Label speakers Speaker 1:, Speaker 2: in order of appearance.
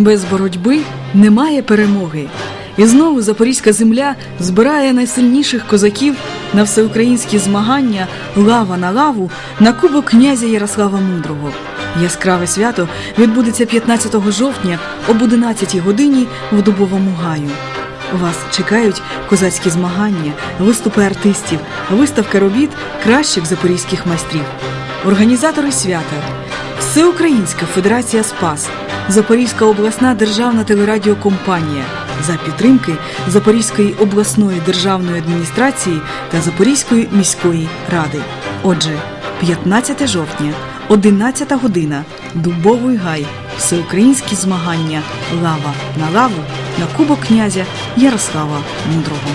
Speaker 1: Без боротьби немає перемоги. І знову запорізька земля збирає найсильніших козаків на всеукраїнські змагання лава на лаву на кубок князя Ярослава Мудрого. Яскраве свято відбудеться 15 жовтня об 11 годині в Дубовому гаю. Вас чекають козацькі змагання, виступи артистів, виставка робіт кращих запорізьких майстрів. Організатори свята Всеукраїнська Федерація Спас, Запорізька обласна державна телерадіокомпанія. За підтримки Запорізької обласної державної адміністрації та Запорізької міської ради. Отже, 15 жовтня, 11 година, Дубовий гай, всеукраїнські змагання. Лава на лаву. На Кубок князя Ярослава Мудрого.